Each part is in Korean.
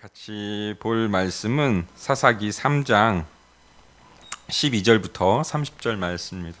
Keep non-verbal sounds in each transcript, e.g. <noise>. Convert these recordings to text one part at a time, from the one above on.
같이 볼 말씀은 사사기 3장 12절부터 30절 말씀입니다.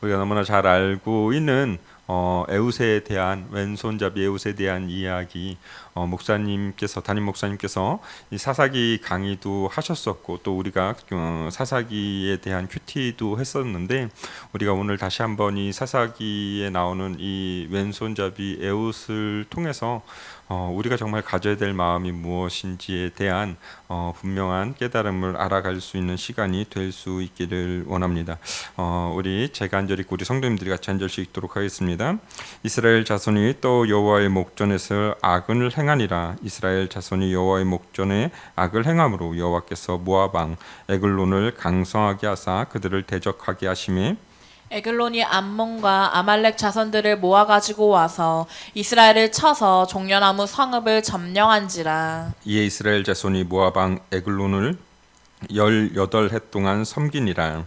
우리가 너무나 잘 알고 있는 어, 에웃에 대한 왼손잡이 에웃에 대한 이야기 어, 목사님께서 담임 목사님께서 이 사사기 강의도 하셨었고 또 우리가 어, 사사기에 대한 큐티도 했었는데 우리가 오늘 다시 한번 이 사사기에 나오는 이 왼손잡이 에웃을 통해서 어, 우리가 정말 가져야 될 마음이 무엇인지에 대한 어, 분명한 깨달음을 알아갈 수 있는 시간이 될 수 있기를 원합니다. 어, 우리 제가 한절 읽고 우리 성도님들이 같이 한 절씩 읽도록 하겠습니다. 이스라엘 자손이 또 여호와의 목전에서 악을 행하니라. 이스라엘 자손이 여호와의 목전에 악을 행함으로 여호와께서 왕 에글론을 강성하게 하사 그들을 대적하게 하심에 에글론이 암몬과 아말렉 자손들을 모아 가지고 와서 이스라엘을 쳐서 종려나무 성읍을 점령한지라 이에 이스라엘 자손이 모압 왕 에글론을 열여덟 해 동안 섬기니라.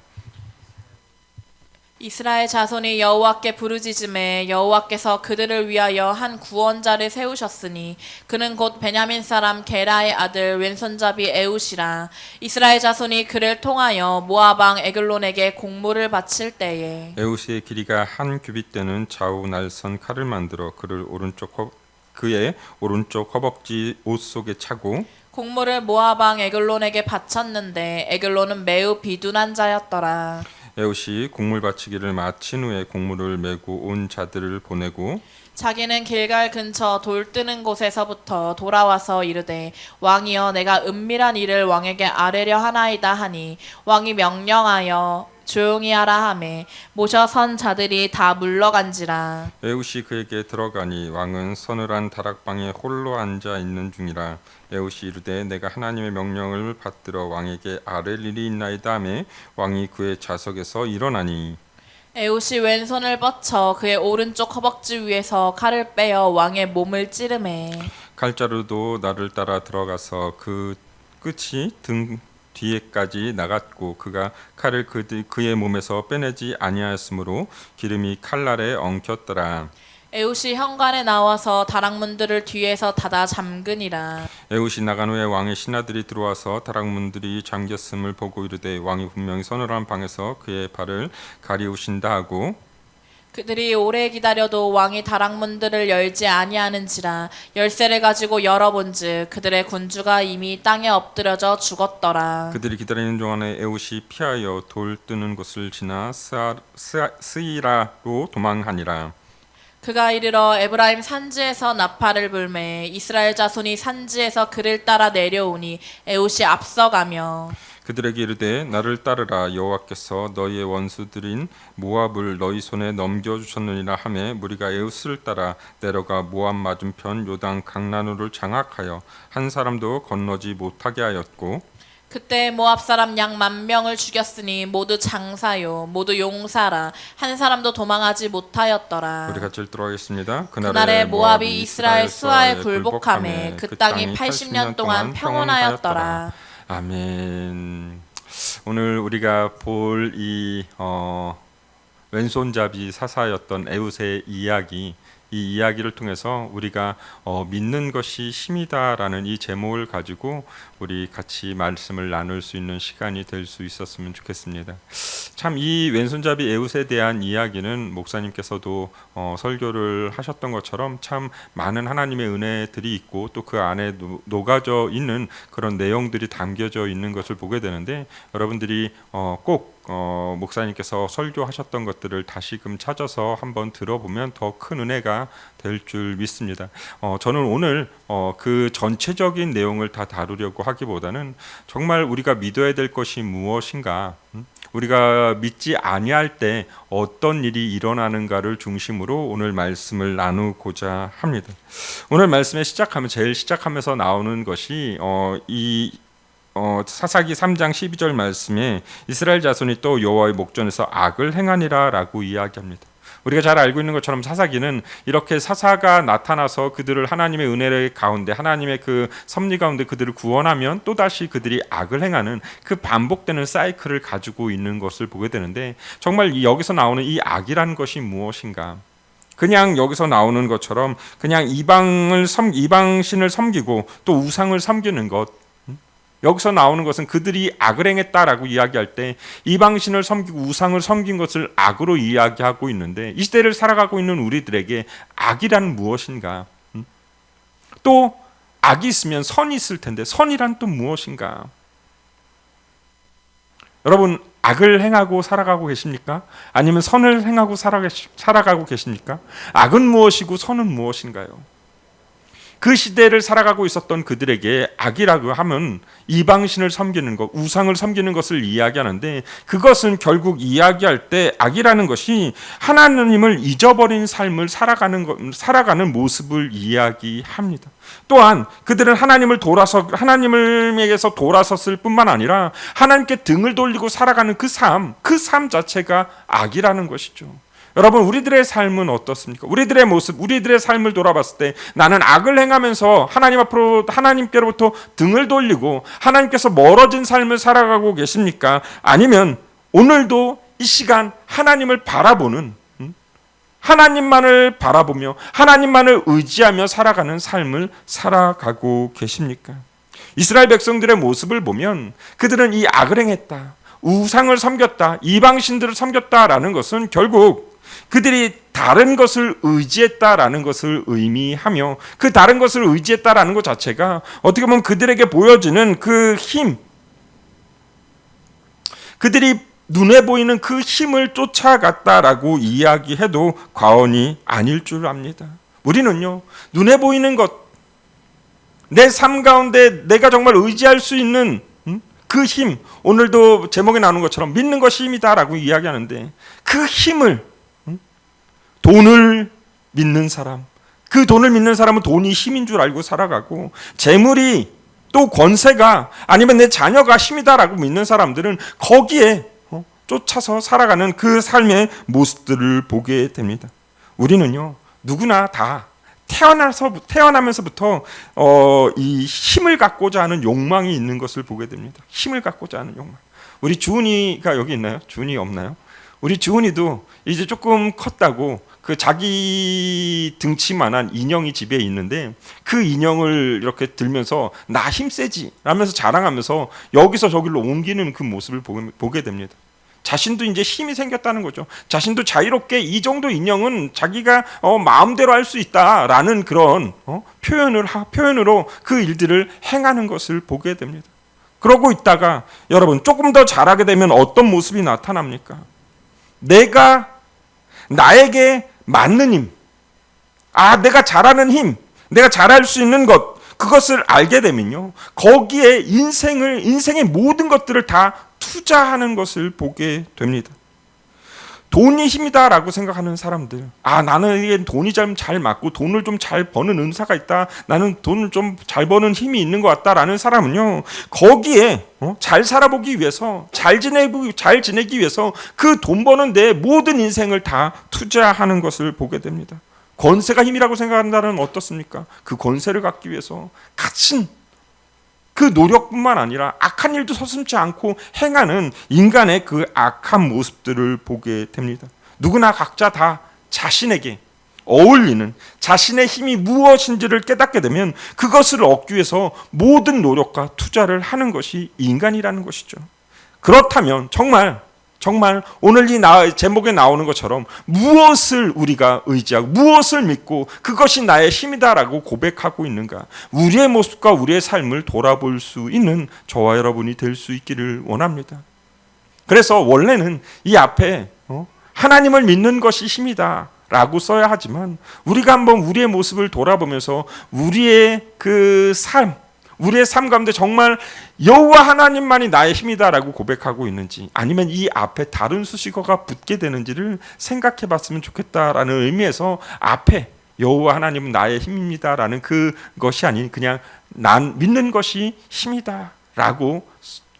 이스라엘 자손이 여호와께 부르짖음에 여호와께서 그들을 위하여 한 구원자를 세우셨으니 그는 곧 베냐민 사람 게라의 아들 왼손잡이 에웃이라. 이스라엘 자손이 그를 통하여 왕 에글론에게 공물을 바칠 때에 에우스의 길이가 한 규빗 되는 좌우 날선 칼을 만들어 그를 오른쪽 허, 그의 오른쪽 허벅지 옷 속에 차고 공물을 왕 에글론에게 바쳤는데 에글론은 매우 비둔한 자였더라 에우시 곡물 바치기를 마친 후에 곡물을 메고 온 자들을 보내고 자기는 길갈 근처 돌 뜨는 곳에서부터 돌아와서 이르되 왕이여 내가 은밀한 일을 왕에게 아뢰려 하나이다 하니 왕이 명령하여 조용히 하라 하매 모셔 선 자들이 다 물러간지라. 에우시 그에게 들어가니 왕은 서늘한 다락방에 홀로 앉아 있는 중이라 에우시 이르되 내가 하나님의 명령을 받들어 왕에게 아랠 일이 있나이다 하매 왕이 그의 좌석에서 일어나니 에웃이 왼손을 뻗쳐 그의 오른쪽 허벅지 위에서 칼을 빼어 왕의 몸을 찌르매 칼자루도 나를 따라 들어가서 그 끝이 등 뒤에까지 나갔고 그가 칼을 그, 그의 몸에서 빼내지 아니하였으므로 기름이 칼날에 엉켰더라. 에웃이 현관에 나와서 다락문들을 뒤에서 닫아 잠그니라 에웃이 나간 후에 왕의 신하들이 들어와서 다락문들이 잠겼음을 보고 이르되 왕이 분명히 서늘한 방에서 그의 발을 가리우신다 하고 그들이 오래 기다려도 왕이 다락문들을 열지 아니하는지라 열쇠를 가지고 열어본즉 그들의 군주가 이미 땅에 엎드려져 죽었더라. 그들이 기다리는 동안에 에웃이 피하여 돌 뜨는 곳을 지나 스아, 스아, 스이라로 도망하니라. 그가 이르러 에브라임 산지에서 나팔을 불매 이스라엘 자손이 산지에서 그를 따라 내려오니 에웃이 앞서가며 그들에게 이르되 나를 따르라 여호와께서 너희의 원수들인 모압을 너희 손에 넘겨 주셨느니라 하매 무리가 에웃을 따라 내려가 모압 맞은편 요단 강나루를 장악하여 한 사람도 건너지 못하게 하였고 그때 모압 사람 양 만 명을 죽였으니 모두 장사요 모두 용사라 한 사람도 도망하지 못하였더라. 우리 같이 읽도록 하겠습니다. 그날에 모압이 이스라엘 수하에 굴복함에 그 땅이 80년 동안 평온하였더라. 아멘. 오늘 우리가 볼이 어, 왼손잡이 사사였던 에웃의 이야기 이 이야기를 통해서 우리가 어, 믿는 것이 힘이다라는 이 제목을 가지고 우리 같이 말씀을 나눌 수 있는 시간이 될 수 있었으면 좋겠습니다. 참 이 왼손잡이 에웃에 대한 이야기는 목사님께서도 어, 설교를 하셨던 것처럼 참 많은 하나님의 은혜들이 있고 또 그 안에 노, 녹아져 있는 그런 내용들이 담겨져 있는 것을 보게 되는데 여러분들이 어, 꼭 어, 목사님께서 설교하셨던 것들을 다시금 찾아서 한번 들어보면 더 큰 은혜가 될 줄 믿습니다. 어, 저는 오늘 어, 그 전체적인 내용을 다 다루려고 하기보다는 정말 우리가 믿어야 될 것이 무엇인가, 음? 우리가 믿지 아니할 때 어떤 일이 일어나는가를 중심으로 오늘 말씀을 나누고자 합니다. 오늘 말씀에 시작하면 제일 시작하면서 나오는 것이 어, 이 어, 사사기 3장 12절 말씀에 이스라엘 자손이 또 여호와의 목전에서 악을 행하니라라고 이야기합니다. 우리가 잘 알고 있는 것처럼 사사기는 이렇게 사사가 나타나서 그들을 하나님의 은혜의 가운데 하나님의 그 섭리 가운데 그들을 구원하면 또 다시 그들이 악을 행하는 그 반복되는 사이클을 가지고 있는 것을 보게 되는데 정말 이 여기서 나오는 이 악이라는 것이 무엇인가? 그냥 여기서 나오는 것처럼 그냥 이방을 섬 이방신을 섬기고 또 우상을 섬기는 것 음? 여기서 나오는 것은 그들이 악을 행했다라고 이야기할 때 이방신을 섬기고 우상을 섬긴 것을 악으로 이야기하고 있는데 이 시대를 살아가고 있는 우리들에게 악이란 무엇인가? 음? 또 악이 있으면 선이 있을 텐데 선이란 또 무엇인가? 여러분 악을 행하고 살아가고 계십니까? 아니면 선을 행하고 살아, 살아가고 계십니까? 악은 무엇이고 선은 무엇인가요? 그 시대를 살아가고 있었던 그들에게 악이라고 하면 이방신을 섬기는 것, 우상을 섬기는 것을 이야기하는데 그것은 결국 이야기할 때 악이라는 것이 하나님을 잊어버린 삶을 살아가는 것, 살아가는 모습을 이야기합니다. 또한 그들은 하나님을 돌아서 하나님에게서 돌아섰을 뿐만 아니라 하나님께 등을 돌리고 살아가는 그 삶, 그 삶 자체가 악이라는 것이죠. 여러분 우리들의 삶은 어떻습니까? 우리들의 모습, 우리들의 삶을 돌아봤을 때 나는 악을 행하면서 하나님 앞으로 하나님께로부터 등을 돌리고 하나님께서 멀어진 삶을 살아가고 계십니까? 아니면 오늘도 이 시간 하나님을 바라보는 음? 하나님만을 바라보며 하나님만을 의지하며 살아가는 삶을 살아가고 계십니까? 이스라엘 백성들의 모습을 보면 그들은 이 악을 행했다. 우상을 섬겼다. 이방신들을 섬겼다라는 것은 결국 그들이 다른 것을 의지했다라는 것을 의미하며 그 다른 것을 의지했다라는 것 자체가 어떻게 보면 그들에게 보여지는 그 힘, 그들이 눈에 보이는 그 힘을 쫓아갔다라고 이야기해도 과언이 아닐 줄 압니다. 우리는요, 눈에 보이는 것, 내 삶 가운데 내가 정말 의지할 수 있는 음? 그 힘, 오늘도 제목에 나오는 것처럼 믿는 것이 힘이다라고 이야기하는데 그 힘을 음? 돈을 믿는 사람, 그 돈을 믿는 사람은 돈이 힘인 줄 알고 살아가고 재물이 또 권세가 아니면 내 자녀가 힘이다라고 믿는 사람들은 거기에 어, 쫓아서 살아가는 그 삶의 모습들을 보게 됩니다. 우리는요 누구나 다 태어나서 태어나면서부터 어, 이 힘을 갖고자 하는 욕망이 있는 것을 보게 됩니다. 힘을 갖고자 하는 욕망. 우리 주은이가 여기 있나요? 주은이 없나요? 우리 주은이도 이제 조금 컸다고 그 자기 등치만한 인형이 집에 있는데 그 인형을 이렇게 들면서 나 힘세지 라면서 자랑하면서 여기서 저기로 옮기는 그 모습을 보게, 됩니다. 자신도 이제 힘이 생겼다는 거죠. 자신도 자유롭게 이 정도 인형은 자기가 어, 마음대로 할 수 있다라는 그런 어, 표현을 하, 표현으로 그 일들을 행하는 것을 보게 됩니다. 그러고 있다가 여러분 조금 더 잘하게 되면 어떤 모습이 나타납니까? 내가 나에게 맞는 힘, 아 내가 잘하는 힘, 내가 잘할 수 있는 것 그것을 알게 되면요 거기에 인생을 인생의 모든 것들을 다 투자하는 것을 보게 됩니다. 돈이 힘이다라고 생각하는 사람들, 아 나는 이게 돈이 좀 잘 맞고 돈을 좀 잘 버는 은사가 있다, 나는 돈을 좀 잘 버는 힘이 있는 것 같다라는 사람은요 거기에 어? 잘 살아보기 위해서 잘 지내고 잘 지내기 위해서 그 돈 버는 데 모든 인생을 다 투자하는 것을 보게 됩니다. 권세가 힘이라고 생각한다는 어떻습니까? 그 권세를 갖기 위해서 갇힌 그 노력뿐만 아니라 악한 일도 서슴지 않고 행하는 인간의 그 악한 모습들을 보게 됩니다. 누구나 각자 다 자신에게 어울리는 자신의 힘이 무엇인지를 깨닫게 되면 그것을 얻기 위해서 모든 노력과 투자를 하는 것이 인간이라는 것이죠. 그렇다면 정말 정말 오늘 이 나, 제목에 나오는 것처럼 무엇을 우리가 의지하고 무엇을 믿고 그것이 나의 힘이다라고 고백하고 있는가? 우리의 모습과 우리의 삶을 돌아볼 수 있는 저와 여러분이 될 수 있기를 원합니다. 그래서 원래는 이 앞에 어? 하나님을 믿는 것이 힘이다. 라고 써야 하지만 우리가 한번 우리의 모습을 돌아보면서 우리의 그 삶, 우리의 삶 가운데 정말 여호와 하나님만이 나의 힘이다라고 고백하고 있는지 아니면 이 앞에 다른 수식어가 붙게 되는지를 생각해 봤으면 좋겠다라는 의미에서 앞에 여호와 하나님은 나의 힘입니다라는 그것이 아닌 그냥 난 믿는 것이 힘이다라고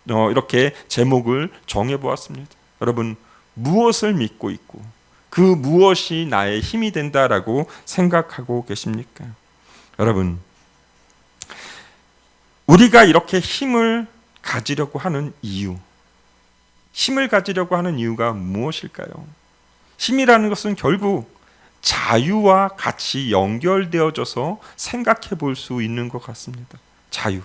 어, 이렇게 제목을 정해 보았습니다. 여러분 무엇을 믿고 있고 그 무엇이 나의 힘이 된다라고 생각하고 계십니까? 여러분 우리가 이렇게 힘을 가지려고 하는 이유, 힘을 가지려고 하는 이유가 무엇일까요? 힘이라는 것은 결국 자유와 같이 연결되어져서 생각해 볼 수 있는 것 같습니다. 자유.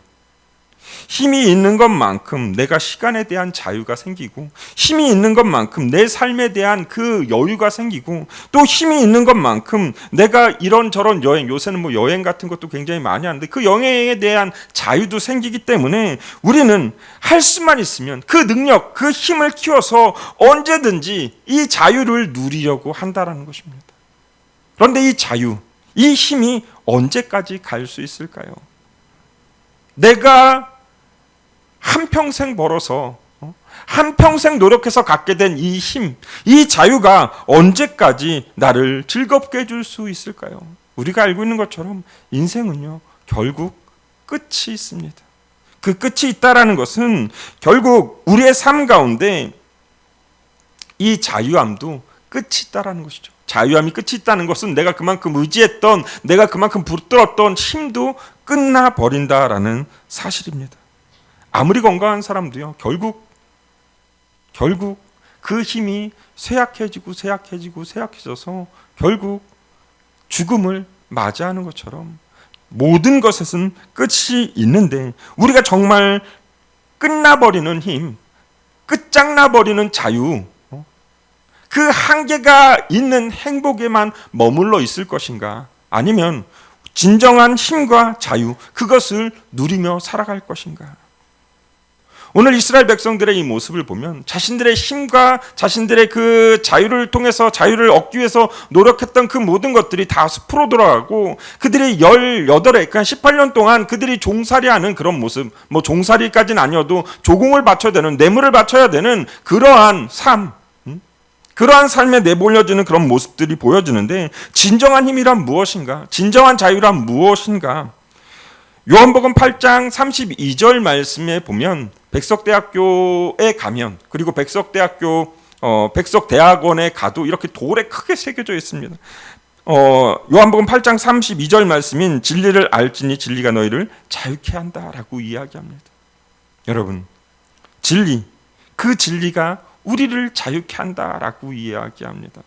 힘이 있는 것만큼 내가 시간에 대한 자유가 생기고 힘이 있는 것만큼 내 삶에 대한 그 여유가 생기고 또 힘이 있는 것만큼 내가 이런저런 여행 요새는 뭐 여행 같은 것도 굉장히 많이 하는데 그 여행에 대한 자유도 생기기 때문에 우리는 할 수만 있으면 그 능력 그 힘을 키워서 언제든지 이 자유를 누리려고 한다라는 것입니다. 그런데 이 자유 이 힘이 언제까지 갈 수 있을까요? 내가 한 평생 벌어서 어? 한 평생 노력해서 갖게 된 이 힘, 이 자유가 언제까지 나를 즐겁게 해줄 수 있을까요? 우리가 알고 있는 것처럼 인생은요 결국 끝이 있습니다. 그 끝이 있다라는 것은 결국 우리의 삶 가운데 이 자유함도 끝이 있다라는 것이죠. 자유함이 끝이 있다는 것은 내가 그만큼 의지했던, 내가 그만큼 붙들었던 힘도 끝나 버린다라는 사실입니다. 아무리 건강한 사람도요, 결국, 결국 그 힘이 쇠약해지고 쇠약해지고 쇠약해져서 결국 죽음을 맞이하는 것처럼 모든 것에는 끝이 있는데 우리가 정말 끝나버리는 힘, 끝장나버리는 자유, 어? 그 한계가 있는 행복에만 머물러 있을 것인가? 아니면 진정한 힘과 자유, 그것을 누리며 살아갈 것인가? 오늘 이스라엘 백성들의 이 모습을 보면 자신들의 힘과 자신들의 그 자유를 통해서 자유를 얻기 위해서 노력했던 그 모든 것들이 다 숲으로 돌아가고 그들이 18회, 그러니까 18년 동안 그들이 종살이 하는 그런 모습, 뭐 종살이까지는 아니어도 조공을 바쳐야 되는, 뇌물을 바쳐야 되는 그러한 삶, 음? 그러한 삶에 내몰려지는 그런 모습들이 보여지는데 진정한 힘이란 무엇인가? 진정한 자유란 무엇인가? 요한복음 8장 32절 말씀에 보면 백석대학교에 가면 그리고 백석대학교 어, 백석대학원에 가도 이렇게 돌에 크게 새겨져 있습니다. 어, 요한복음 8장 32절 말씀인 진리를 알지니 진리가 너희를 자유케 한다라고 이야기합니다. 여러분, 진리 그 진리가 우리를 자유케 한다라고 이야기합니다.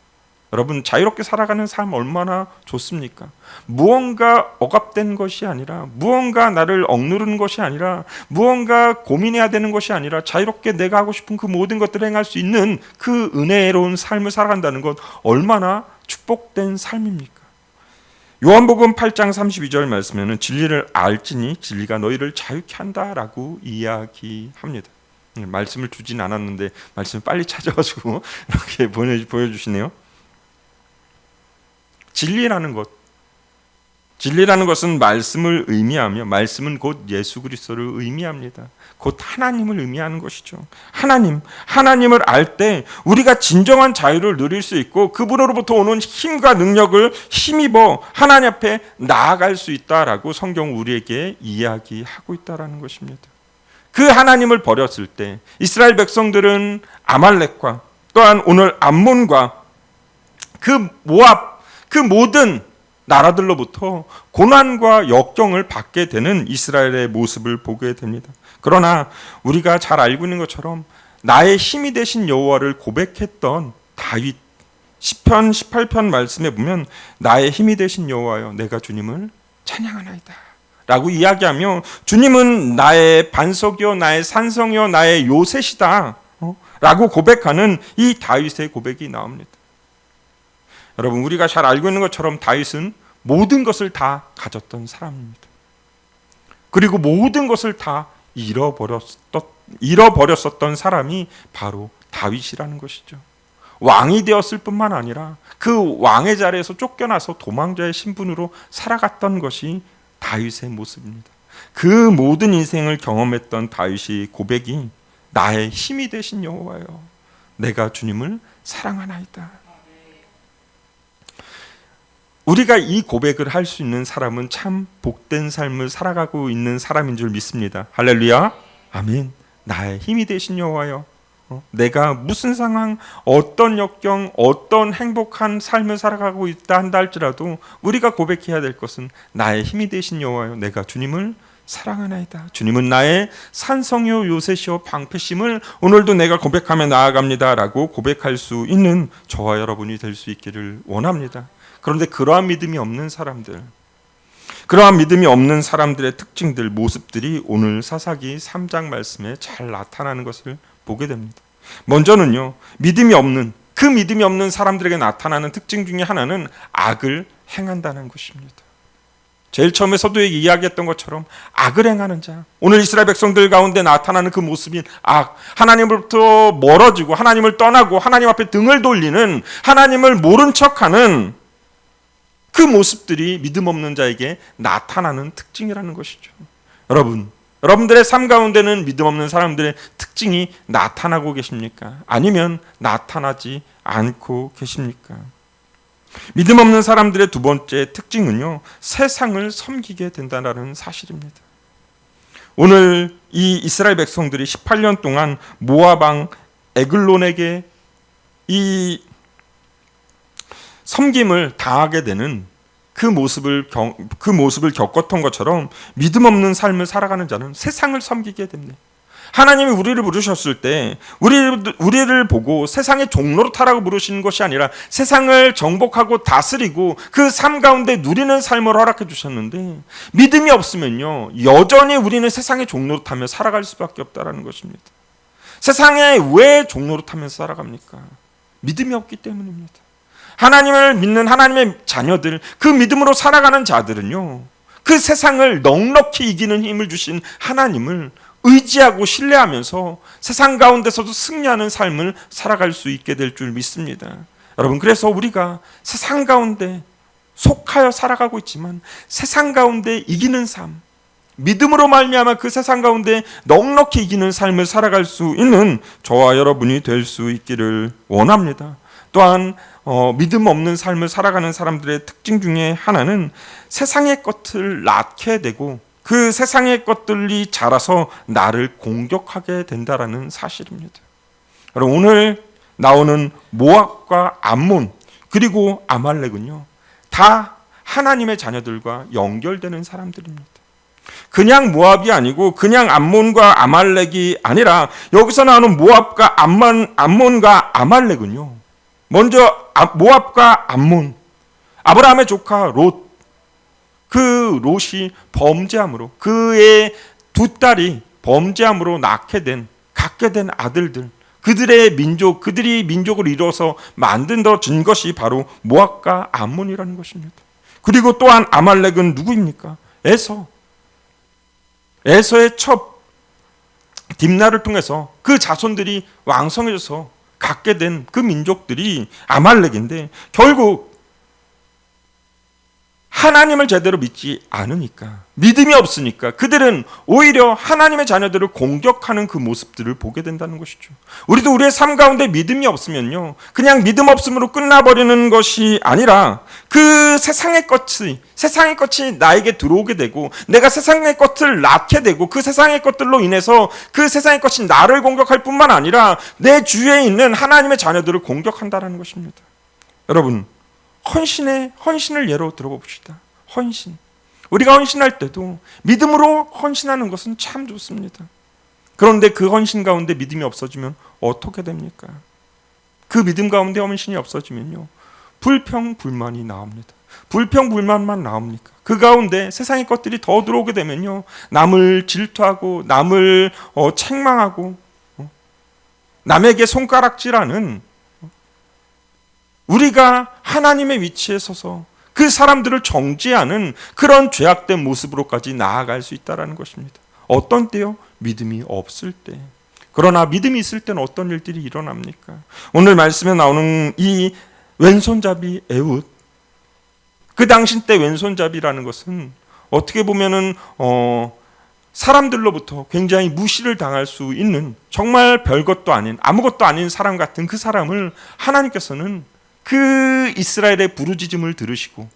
여러분 자유롭게 살아가는 삶 얼마나 좋습니까? 무언가 억압된 것이 아니라 무언가 나를 억누르는 것이 아니라 무언가 고민해야 되는 것이 아니라 자유롭게 내가 하고 싶은 그 모든 것들을 행할 수 있는 그 은혜로운 삶을 살아간다는 것 얼마나 축복된 삶입니까? 요한복음 8장 32절 말씀에는 진리를 알지니 진리가 너희를 자유케 한다라고 이야기합니다. 예, 말씀을 주진 않았는데 말씀 빨리 <laughs> 찾아가지고 이렇게 보내 보여주시네요. 진리라는 것, 진리라는 것은 말씀을 의미하며 말씀은 곧 예수 그리스도를 의미합니다. 곧 하나님을 의미하는 것이죠. 하나님, 하나님을 알 때 우리가 진정한 자유를 누릴 수 있고 그분으로부터 오는 힘과 능력을 힘입어 하나님 앞에 나아갈 수 있다라고 성경 우리에게 이야기하고 있다라는 것입니다. 그 하나님을 버렸을 때 이스라엘 백성들은 아말렉과 또한 오늘 암몬과 그 모압 그 모든 나라들로부터 고난과 역경을 받게 되는 이스라엘의 모습을 보게 됩니다. 그러나 우리가 잘 알고 있는 것처럼 나의 힘이 되신 여호와를 고백했던 다윗 시편 18편 말씀에 보면 나의 힘이 되신 여호와여 내가 주님을 찬양하나이다. 라고 이야기하며 주님은 나의 반석이요 나의 산성이요 나의 요새시다. 어? 라고 고백하는 이 다윗의 고백이 나옵니다. 여러분 우리가 잘 알고 있는 것처럼 다윗은 모든 것을 다 가졌던 사람입니다. 그리고 모든 것을 다 잃어버렸던 잃어버렸었던 사람이 바로 다윗이라는 것이죠. 왕이 되었을 뿐만 아니라 그 왕의 자리에서 쫓겨나서 도망자의 신분으로 살아갔던 것이 다윗의 모습입니다. 그 모든 인생을 경험했던 다윗의 고백이 나의 힘이 되신 여호와여 내가 주님을 사랑하나이다. 우리가 이 고백을 할 수 있는 사람은 참 복된 삶을 살아가고 있는 사람인 줄 믿습니다. 할렐루야. 아멘. 나의 힘이 되신 여호와여. 어? 내가 무슨 상황, 어떤 역경, 어떤 행복한 삶을 살아가고 있다 한다 할지라도 우리가 고백해야 될 것은 나의 힘이 되신 여호와여. 내가 주님을 사랑하나이다. 주님은 나의 산성요 요새시오 방패심을 오늘도 내가 고백하며 나아갑니다라고 고백할 수 있는 저와 여러분이 될 수 있기를 원합니다. 그런데 그러한 믿음이 없는 사람들, 그러한 믿음이 없는 사람들의 특징들, 모습들이 오늘 사사기 3장 말씀에 잘 나타나는 것을 보게 됩니다. 먼저는요, 믿음이 없는 그 믿음이 없는 사람들에게 나타나는 특징 중에 하나는 악을 행한다는 것입니다. 제일 처음에 서두에 이야기했던 것처럼 악을 행하는 자. 오늘 이스라엘 백성들 가운데 나타나는 그 모습인 악. 하나님으로부터 멀어지고 하나님을 떠나고 하나님 앞에 등을 돌리는 하나님을 모른 척하는 그 모습들이 믿음 없는 자에게 나타나는 특징이라는 것이죠. 여러분, 여러분들의 삶 가운데는 믿음 없는 사람들의 특징이 나타나고 계십니까? 아니면 나타나지 않고 계십니까? 믿음 없는 사람들의 두 번째 특징은요, 세상을 섬기게 된다는 사실입니다. 오늘 이 이스라엘 백성들이 18년 동안 모아방 에글론에게 이 섬김을 당하게 되는 그 모습을 경, 그 모습을 겪었던 것처럼 믿음 없는 삶을 살아가는 자는 세상을 섬기게 됩니다. 하나님이 우리를 부르셨을 때 우리 우리를 보고 세상의 종로로 타라고 부르시는 것이 아니라 세상을 정복하고 다스리고 그 삶 가운데 누리는 삶을 허락해 주셨는데 믿음이 없으면요 여전히 우리는 세상의 종로로 타며 살아갈 수밖에 없다라는 것입니다. 세상에 왜 종로로 타면서 살아갑니까? 믿음이 없기 때문입니다. 하나님을 믿는 하나님의 자녀들, 그 믿음으로 살아가는 자들은요, 그 세상을 넉넉히 이기는 힘을 주신 하나님을 의지하고 신뢰하면서 세상 가운데서도 승리하는 삶을 살아갈 수 있게 될 줄 믿습니다. 여러분, 그래서 우리가 세상 가운데 속하여 살아가고 있지만 세상 가운데 이기는 삶, 믿음으로 말미암아 그 세상 가운데 넉넉히 이기는 삶을 살아갈 수 있는 저와 여러분이 될 수 있기를 원합니다. 또한 어, 믿음 없는 삶을 살아가는 사람들의 특징 중에 하나는 세상의 것을 낳게 되고 그 세상의 것들이 자라서 나를 공격하게 된다라는 사실입니다. 여러분 오늘 나오는 모압과 암몬 그리고 아말렉은요 다 하나님의 자녀들과 연결되는 사람들입니다. 그냥 모압이 아니고 그냥 암몬과 아말렉이 아니라 여기서 나오는 모압과 암몬, 암몬과 아말렉은요 먼저 아- 모압과 암몬, 아브라함의 조카 롯, 그 롯이 범죄함으로 그의 두 딸이 범죄함으로 낳게 된 갖게 된 아들들, 그들의 민족, 그들이 민족을 이뤄서 만든 더 준 것이 바로 모압과 암몬이라는 것입니다. 그리고 또한 아말렉은 누구입니까? 에서. 에서의 첫 딥나를 통해서 그 자손들이 왕성해져서 갖게 된 그 민족들이 아말렉인데 결국 하나님을 제대로 믿지 않으니까 믿음이 없으니까 그들은 오히려 하나님의 자녀들을 공격하는 그 모습들을 보게 된다는 것이죠. 우리도 우리의 삶 가운데 믿음이 없으면요. 그냥 믿음 없음으로 끝나버리는 것이 아니라 그 세상의 것이 세상의 것이 나에게 들어오게 되고 내가 세상의 것을 낳게 되고 그 세상의 것들로 인해서 그 세상의 것이 나를 공격할 뿐만 아니라 내 주위에 있는 하나님의 자녀들을 공격한다라는 것입니다. 여러분 헌신의 헌신을 예로 들어봅시다. 헌신. 우리가 헌신할 때도 믿음으로 헌신하는 것은 참 좋습니다. 그런데 그 헌신 가운데 믿음이 없어지면 어떻게 됩니까? 그 믿음 가운데 헌신이 없어지면요. 불평 불만이 나옵니다. 불평 불만만 나옵니까? 그 가운데 세상의 것들이 더 들어오게 되면요. 남을 질투하고 남을 어, 책망하고 어, 남에게 손가락질하는 우리가 하나님의 위치에 서서 그 사람들을 정죄하는 그런 죄악된 모습으로까지 나아갈 수 있다라는 것입니다. 어떤 때요? 믿음이 없을 때. 그러나 믿음이 있을 때는 어떤 일들이 일어납니까? 오늘 말씀에 나오는 이 왼손잡이 에웃 그 당시 때 왼손잡이라는 것은 어떻게 보면은 어 사람들로부터 굉장히 무시를 당할 수 있는 정말 별것도 아닌 아무것도 아닌 사람 같은 그 사람을 하나님께서는 그 이스라엘의 부르짖음을 들으시고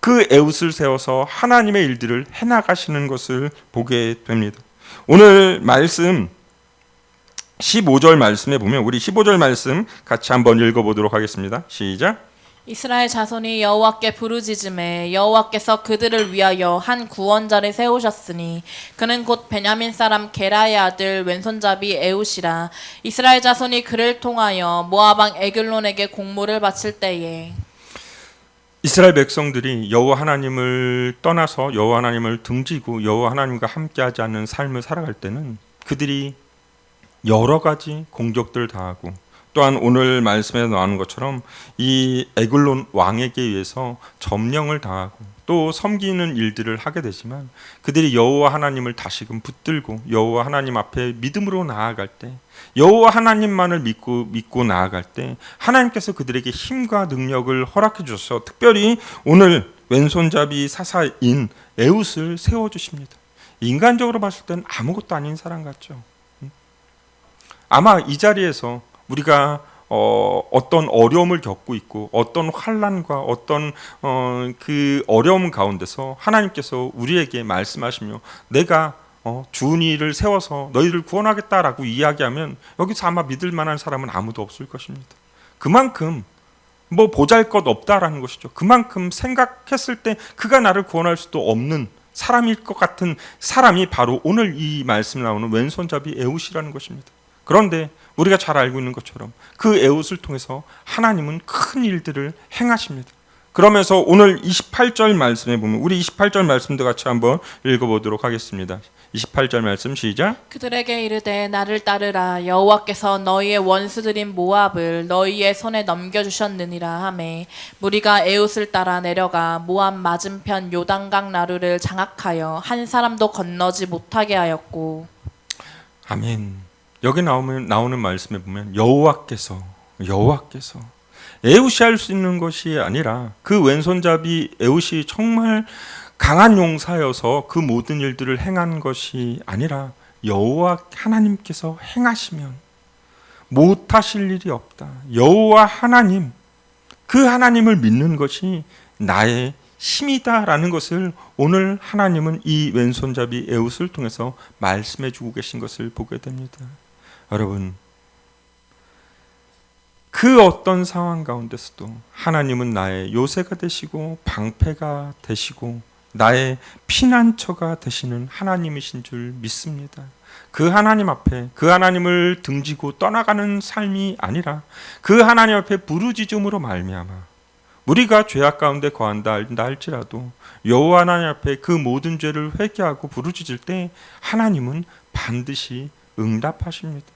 그 에웃을 세워서 하나님의 일들을 해나가시는 것을 보게 됩니다. 오늘 말씀 15절 말씀에 보면 우리 15절 말씀 같이 한번 읽어보도록 하겠습니다. 시작. 이스라엘 자손이 여호와께 부르짖음에 여호와께서 그들을 위하여 한 구원자를 세우셨으니 그는 곧 베냐민 사람 게라의 아들 왼손잡이 에웃이라. 이스라엘 자손이 그를 통하여 모아방 에글론에게 공모를 바칠 때에 이스라엘 백성들이 여호와 하나님을 떠나서 여호와 하나님을 등지고 여호와 하나님과 함께하지 않는 삶을 살아갈 때는 그들이 여러 가지 공격들을 당하고 또한 오늘 말씀에 나오는 것처럼 이 에글론 왕에게 의해서 점령을 당하고 또 섬기는 일들을 하게 되지만 그들이 여호와 하나님을 다시금 붙들고 여호와 하나님 앞에 믿음으로 나아갈 때 여호와 하나님만을 믿고 믿고 나아갈 때 하나님께서 그들에게 힘과 능력을 허락해 주셔서 특별히 오늘 왼손잡이 사사인 에웃을 세워 주십니다. 인간적으로 봤을 때는 아무것도 아닌 사람 같죠. 아마 이 자리에서 우리가 어, 어떤 어려움을 겪고 있고 어떤 환란과 어떤 어, 그 어려움 가운데서 하나님께서 우리에게 말씀하시며 내가 어, 주니를 세워서 너희를 구원하겠다라고 이야기하면 여기서 아마 믿을 만한 사람은 아무도 없을 것입니다. 그만큼 뭐 보잘것 없다라는 것이죠. 그만큼 생각했을 때 그가 나를 구원할 수도 없는 사람일 것 같은 사람이 바로 오늘 이 말씀 나오는 왼손잡이 에웃이라는 것입니다. 그런데 우리가 잘 알고 있는 것처럼 그 에웃을 통해서 하나님은 큰 일들을 행하십니다. 그러면서 오늘 28절 말씀에 보면 우리 28절 말씀도 같이 한번 읽어보도록 하겠습니다. 28절 말씀 시작. 그들에게 이르되 나를 따르라 여호와께서 너희의 원수들인 모압을 너희의 손에 넘겨 주셨느니라 하매 무리가 에웃을 따라 내려가 모압 맞은편 요단강 나루를 장악하여 한 사람도 건너지 못하게 하였고 아멘. 여기 나오면 나오는 말씀에 보면 여호와께서 여호와께서 에웃이 할수 있는 것이 아니라 그 왼손잡이 에웃이 정말 강한 용사여서 그 모든 일들을 행한 것이 아니라 여호와 하나님께서 행하시면 못하실 일이 없다. 여호와 하나님 그 하나님을 믿는 것이 나의 힘이다라는 것을 오늘 하나님은 이 왼손잡이 에웃을 통해서 말씀해 주고 계신 것을 보게 됩니다. 여러분 그 어떤 상황 가운데서도 하나님은 나의 요새가 되시고 방패가 되시고 나의 피난처가 되시는 하나님이신 줄 믿습니다. 그 하나님 앞에 그 하나님을 등지고 떠나가는 삶이 아니라 그 하나님 앞에 부르짖음으로 말미암아 우리가 죄악 가운데 거한다 한다 할지라도 여호와 하나님 앞에 그 모든 죄를 회개하고 부르짖을 때 하나님은 반드시 응답하십니다.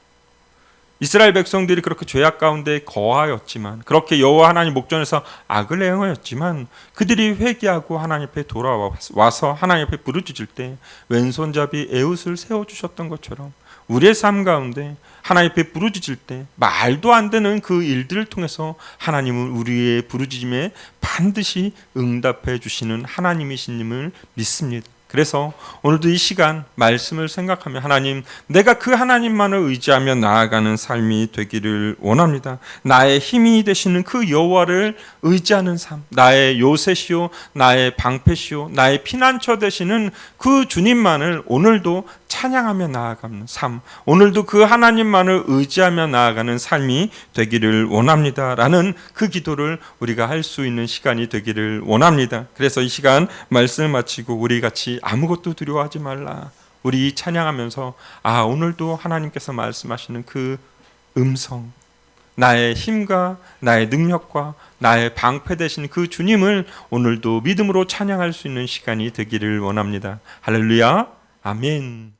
이스라엘 백성들이 그렇게 죄악 가운데 거하였지만 그렇게 여호와 하나님 목전에서 악을 행하였지만 그들이 회개하고 하나님 앞에 돌아와서 하나님 앞에 부르짖을 때 왼손잡이 에웃을 세워 주셨던 것처럼 우리의 삶 가운데 하나님 앞에 부르짖을 때 말도 안 되는 그 일들을 통해서 하나님은 우리의 부르짖음에 반드시 응답해 주시는 하나님이신님을 믿습니다. 그래서 오늘도 이 시간 말씀을 생각하며 하나님 내가 그 하나님만을 의지하며 나아가는 삶이 되기를 원합니다. 나의 힘이 되시는 그 여호와를 의지하는 삶, 나의 요새시오, 나의 방패시오, 나의 피난처 되시는 그 주님만을 오늘도 찬양하며 나아가는 삶, 오늘도 그 하나님만을 의지하며 나아가는 삶이 되기를 원합니다 라는 그 기도를 우리가 할 수 있는 시간이 되기를 원합니다. 그래서 이 시간 말씀을 마치고 우리 같이 아무것도 두려워하지 말라. 우리 찬양하면서 아 오늘도 하나님께서 말씀하시는 그 음성 나의 힘과 나의 능력과 나의 방패 되신 그 주님을 오늘도 믿음으로 찬양할 수 있는 시간이 되기를 원합니다. 할렐루야. 아멘.